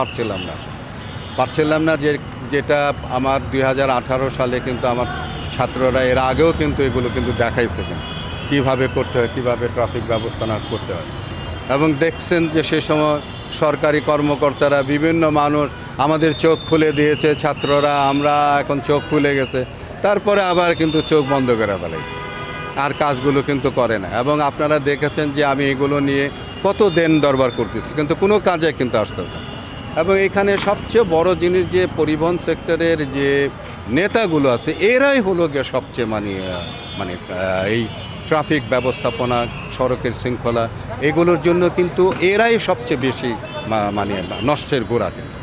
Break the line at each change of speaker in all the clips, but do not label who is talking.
পারছিলাম না। পারছিলাম না যে যেটা আমার দুই হাজার আঠারো সালে কিন্তু আমার ছাত্ররা এর আগেও কিন্তু এগুলো কিন্তু দেখাইছে কিন্তু। কীভাবে করতে হয়, কীভাবে ট্রাফিক ব্যবস্থা না করতে হয়। এবং দেখছেন যে সে সময় সরকারি কর্মকর্তারা, বিভিন্ন মানুষ আমাদের চোখ খুলে দিয়েছে, ছাত্ররা, আমরা এখন চোখ খুলে গেছে। তারপরে আবার কিন্তু চোখ বন্ধ করে ফেলাইছে। আর কাজগুলো কিন্তু করে না। এবং আপনারা দেখেছেন যে আমি এগুলো নিয়ে কত দেন দরবার করতেছি। কিন্তু কোনো কাজে কিন্তু আসতেছে না। এবং এখানে সবচেয়ে বড় জিনিস যে পরিবহন সেক্টরের যে নেতাগুলো আছে, এরাই হলো গিয়ে সবচেয়ে মানে মানে এই ট্রাফিক ব্যবস্থাপনা, সড়কের শৃঙ্খলা, এগুলোর জন্য কিন্তু এরাই সবচেয়ে বেশি মানে নষ্টের গোড়া কিন্তু।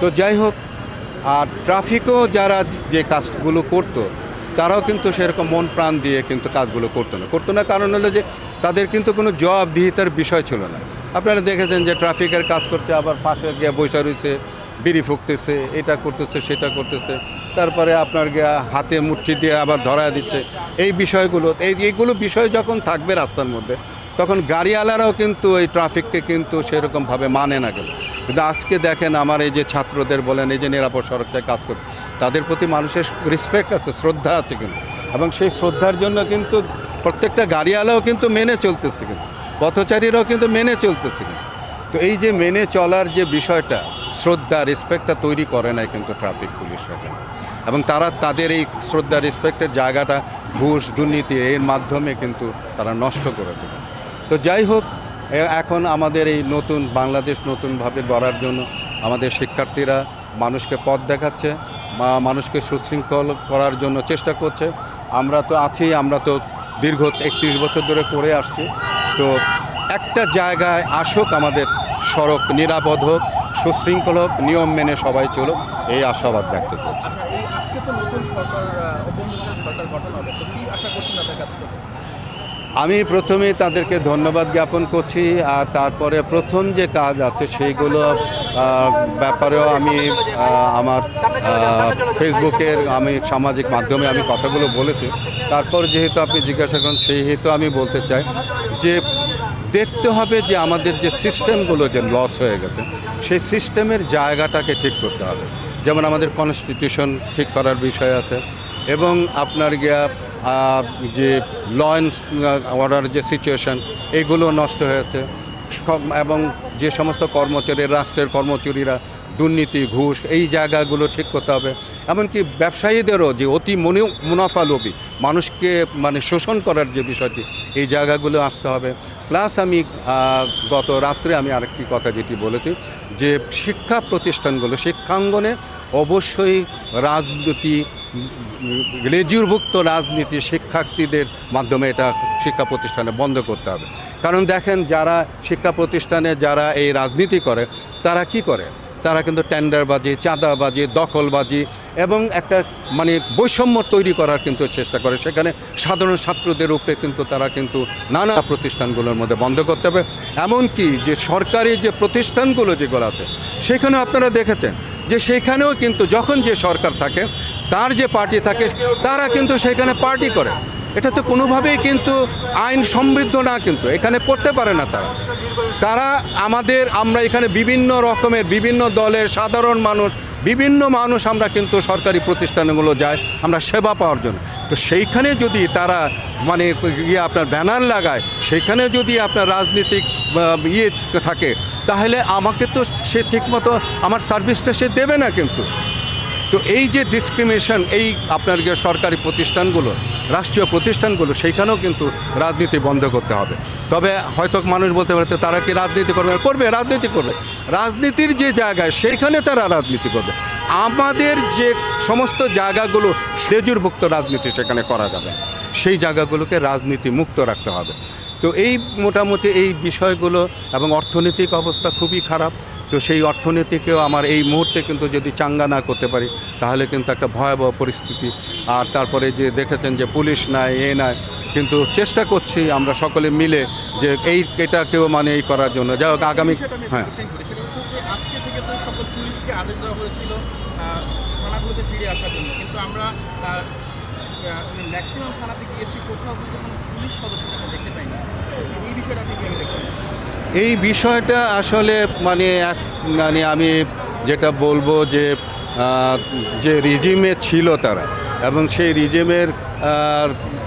তো যাই হোক, আর ট্রাফিকও যারা যে কাজগুলো করতো, তারাও কিন্তু সেরকম মন প্রাণ দিয়ে কিন্তু কাজগুলো করতো না। করতো না কারণ হলো যে তাদের কিন্তু কোনো জবাবদিহিতার বিষয় ছিল না। আপনারা দেখেছেন যে ট্রাফিকের কাজ করছে, আবার পাশে গিয়ে বৈশা রয়েছে, বিড়ি ফুকতেছে, এটা করতেছে, সেটা করতেছে। তারপরে আপনার গিয়া হাতে মুঠি দিয়ে আবার ধরা দিচ্ছে। এই বিষয়গুলো, এই এইগুলো বিষয় যখন থাকবে রাস্তার মধ্যে, তখন গাড়িওয়ালারাও কিন্তু এই ট্রাফিককে কিন্তু সেরকমভাবে মানে না গেল কিন্তু আজকে দেখেন আমার এই যে ছাত্রদের বলেন, এই যে নিরাপদ সড়কে কাজ করে তাদের প্রতি মানুষের রেসপেক্ট আছে, শ্রদ্ধা আছে কিন্তু। এবং সেই শ্রদ্ধার জন্য কিন্তু প্রত্যেকটা গাড়িওয়ালাও কিন্তু মেনে চলতেছে কিন্তু। পথচারীরাও কিন্তু মেনে চলতেছে। তো এই যে মেনে চলার যে বিষয়টা, শ্রদ্ধা রেসপেক্টটা তৈরি করে নাই কিন্তু ট্রাফিক পুলিশরা কিন্তু এবং তারা তাদের এই শ্রদ্ধা রেসপেক্টের জায়গাটা ঘুষ, দুর্নীতি এর মাধ্যমে কিন্তু তারা নষ্ট করেছে। কিন্তু। তো যাই হোক এখন আমাদের এই নতুন বাংলাদেশ নতুনভাবে গড়ার জন্য আমাদের শিক্ষার্থীরা মানুষকে পথ দেখাচ্ছে বা মানুষকে সুশৃঙ্খল করার জন্য চেষ্টা করছে। আমরা তো আছি, আমরা তো দীর্ঘ একত্রিশ বছর ধরে করে আসছি। তো একটা জায়গায় আসুক আমাদের সড়ক নিরাপদ হোক সুশৃঙ্খল হোক নিয়ম মেনে সবাই চলুক এই আশাবাদ ব্যক্ত করছি। আমি প্রথমেই তাদেরকে ধন্যবাদ জ্ঞাপন করছি আর তারপরে প্রথম যে কাজ আছে সেইগুলো ব্যাপারেও আমি আমার ফেসবুকের আমি সামাজিক মাধ্যমে আমি কথাগুলো বলেছি। তারপর যেহেতু আপনি জিজ্ঞাসা করেন সেই হেতু আমি বলতে চাই যে দেখতে হবে যে আমাদের যে সিস্টেমগুলো যে লস হয়ে গেছে, সেই সিস্টেমের জায়গাটাকে ঠিক করতে হবে। যেমন আমাদের কনস্টিটিউশন ঠিক করার বিষয় আছে এবং আপনার গিয়া যে ল অর্ডার যে সিচুয়েশন এগুলো নষ্ট হয়েছে। এবং যে সমস্ত কর্মচারী, রাষ্ট্রের কর্মচারীরা দুর্নীতি, ঘুষ, এই জায়গাগুলো ঠিক করতে হবে। এমনকি ব্যবসায়ীদেরও যে অতি মনে, মুনাফা লোভী, মানুষকে মানে শোষণ করার যে বিষয়টি, এই জায়গাগুলো আসতে হবে। প্লাস আমি গত রাত্রে আমি আরেকটি কথা যেটি বলেছি, যে শিক্ষা প্রতিষ্ঠানগুলো, শিক্ষাঙ্গনে অবশ্যই রাজনীতি রেজিউরভুক্ত রাজনীতি শিক্ষার্থীদের মাধ্যমে এটা শিক্ষা প্রতিষ্ঠানে বন্ধ করতে হবে। কারণ দেখেন, যারা শিক্ষা প্রতিষ্ঠানে যারা এই রাজনীতি করে, তারা কি করে? তারা কিন্তু টেন্ডারবাজি, চাঁদাবাজি, দখলবাজি এবং একটা মানে বৈষম্য তৈরি করার কিন্তু চেষ্টা করে। সেখানে সাধারণ ছাত্রদের উপরে কিন্তু তারা কিন্তু নানা প্রতিষ্ঠানগুলোর মধ্যে বন্ধ করতে হবে। এমনকি যে সরকারি যে প্রতিষ্ঠানগুলো যেগুলো আছে, সেখানেও আপনারা দেখেছেন যে সেখানেও কিন্তু যখন যে সরকার থাকে, তার যে পার্টি থাকে, তারা কিন্তু সেখানে পার্টি করে। এটা তো কোনোভাবেই কিন্তু আইন সমৃদ্ধ না কিন্তু, এখানে করতে পারে না তারা। তারা আমাদের, আমরা এখানে বিভিন্ন রকমের, বিভিন্ন দলের সাধারণ মানুষ, বিভিন্ন মানুষ আমরা কিন্তু সরকারি প্রতিষ্ঠানগুলো যাই আমরা সেবা পাওয়ার জন্য। তো সেইখানে যদি তারা মানে ইয়ে আপনার ব্যানার লাগায়, সেইখানে যদি আপনার রাজনীতিক ইয়ে থাকে, তাহলে আমাকে তো সে ঠিকমতো আমার সার্ভিসটা সে দেবে না কিন্তু। তো এই যে ডিসক্রিমিনেশন এই আপনার যে সরকারি প্রতিষ্ঠানগুলো, রাষ্ট্রীয় প্রতিষ্ঠানগুলো, সেইখানেও কিন্তু রাজনীতি বন্ধ করতে হবে। তবে হয়তো মানুষ বলতে পারে তারা কি রাজনীতি করবে? করবে, রাজনীতি করবে। রাজনীতির যে জায়গায়, সেইখানে তারা রাজনীতি করবে। আমাদের যে সমস্ত জায়গাগুলো, সেজুরভুক্ত রাজনীতি সেখানে করা যাবে সেই জায়গাগুলোকে রাজনীতি মুক্ত রাখতে হবে। তো এই মোটামুটি এই বিষয়গুলো এবং অর্থনৈতিক অবস্থা খুবই খারাপ। তো সেই অর্থনীতিকেও আমার এই মুহূর্তে কিন্তু যদি চাঙ্গা না করতে পারি তাহলে কিন্তু একটা ভয়াবহ পরিস্থিতি। আর তারপরে যে দেখেছেন যে পুলিশ নাই এ নাই কিন্তু চেষ্টা করছি আমরা সকলে মিলে যে এই এটাকেও মানে এই করার জন্য। যাই হোক আগামী হ্যাঁ।
ফিরে আসার জন্য। কিন্তু আমরা ম্যাক্সিমাম থানাতে গিয়েছি কোথাও এই বিষয়টা
আসলে মানে এক মানে আমি যেটা বলব যে যে রিজিমে ছিল তারা এবং সেই রিজিমের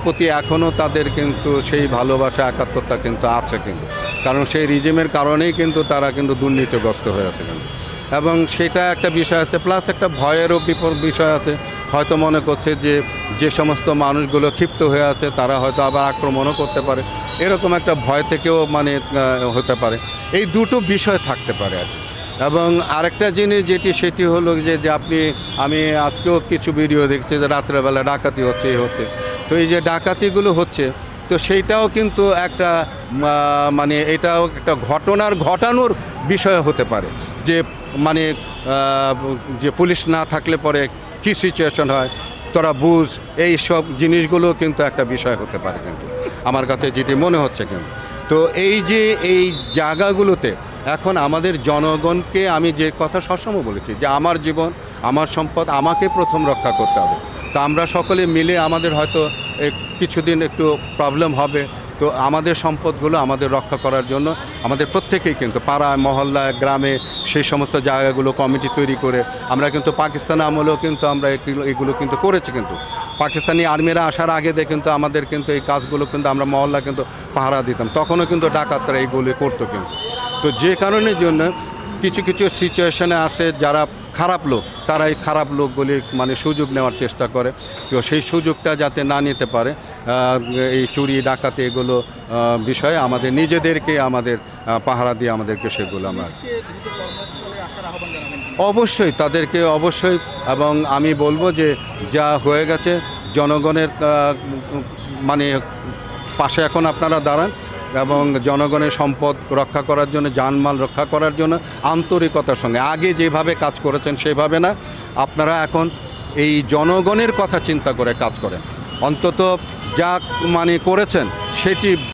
প্রতি এখনও তাদের কিন্তু সেই ভালোবাসা, একাত্মতা কিন্তু আছে কিন্তু। কারণ সেই রিজিমের কারণেই কিন্তু তারা কিন্তু দুর্নীতিগ্রস্ত হয়ে আছে কিন্তু। এবং সেটা একটা বিষয় আছে প্লাস একটা ভয়েরও বিপদ বিষয় আছে। হয়তো মনে করছে যে যে সমস্ত মানুষগুলো ক্ষিপ্ত হয়ে আছে, তারা হয়তো আবার আক্রমণও করতে পারে। এরকম একটা ভয় থেকেও মানে হতে পারে। এই দুটো বিষয় থাকতে পারে আর এবং আরেকটা জিনিস যেটি, সেটি হলো যে যে আপনি, আমি আজকেও কিছু ভিডিও দেখছি যে, রাত্রেবেলা ডাকাতি হচ্ছে এই হচ্ছে। তো এই যে ডাকাতিগুলো হচ্ছে, তো সেইটাও কিন্তু একটা মানে এটাও একটা ঘটনার ঘটানোর বিষয় হতে পারে। যে মানে যে পুলিশ না থাকলে পরে কী সিচুয়েশন হয়? তোরা বুঝ, এই সব জিনিসগুলো কিন্তু একটা বিষয় হতে পারে কিন্তু। আমার কাছে যেটি মনে হচ্ছে কিন্তু। তো এই যে, এই জায়গাগুলোতে এখন আমাদের জনগণকে আমি যে কথা সবসময় বলেছি, যে আমার জীবন, আমার সম্পদ, আমাকে প্রথম রক্ষা করতে হবে। তো আমরা সকলে মিলে আমাদের হয়তো কিছুদিন একটু প্রবলেম হবে। তো আমাদের সম্পদগুলো আমাদের রক্ষা করার জন্য আমাদের প্রত্যেকেই কিন্তু পাড়ায়, মহল্লায়, গ্রামে সেই সমস্ত জায়গাগুলো কমিটি তৈরি করে আমরা কিন্তু পাকিস্তান আমলেও কিন্তু আমরা এগুলো এগুলো কিন্তু করেছি কিন্তু। পাকিস্তানি আর্মিরা আসার আগে দিয়ে কিন্তু আমাদের কিন্তু এই কাজগুলো কিন্তু আমরা মহল্লা কিন্তু পাহারা দিতাম। তখনও কিন্তু ডাকাতরা এইগুলি করতো কিন্তু। তো যে কারণের জন্য কিছু কিছু সিচুয়েশনে আসে যারা খারাপ লোক তারা এই খারাপ লোকগুলি মানে সুযোগ নেওয়ার চেষ্টা করে তো সেই সুযোগটা যাতে না নিতে পারে এই চুরি, ডাকাতি এগুলো বিষয়ে আমাদের নিজেদেরকে, আমাদের পাহারা দিয়ে আমাদেরকে সেগুলো আমরা? অবশ্যই তাদেরকে অবশ্যই এবং আমি বলব যে যা হয়ে গেছে, জনগণের মানে পাশে এখন আপনারা দাঁড়ান এবং জনগণের সম্পদ রক্ষা করার জন্য জানমাল রক্ষা করার জন্য, আন্তরিকতার সঙ্গে। আগে যেভাবে কাজ করেছেন সেভাবে না। আপনারা এখন এই জনগণের কথা চিন্তা করে কাজ করেন। অন্তত যা মানে করেছেন, সেটি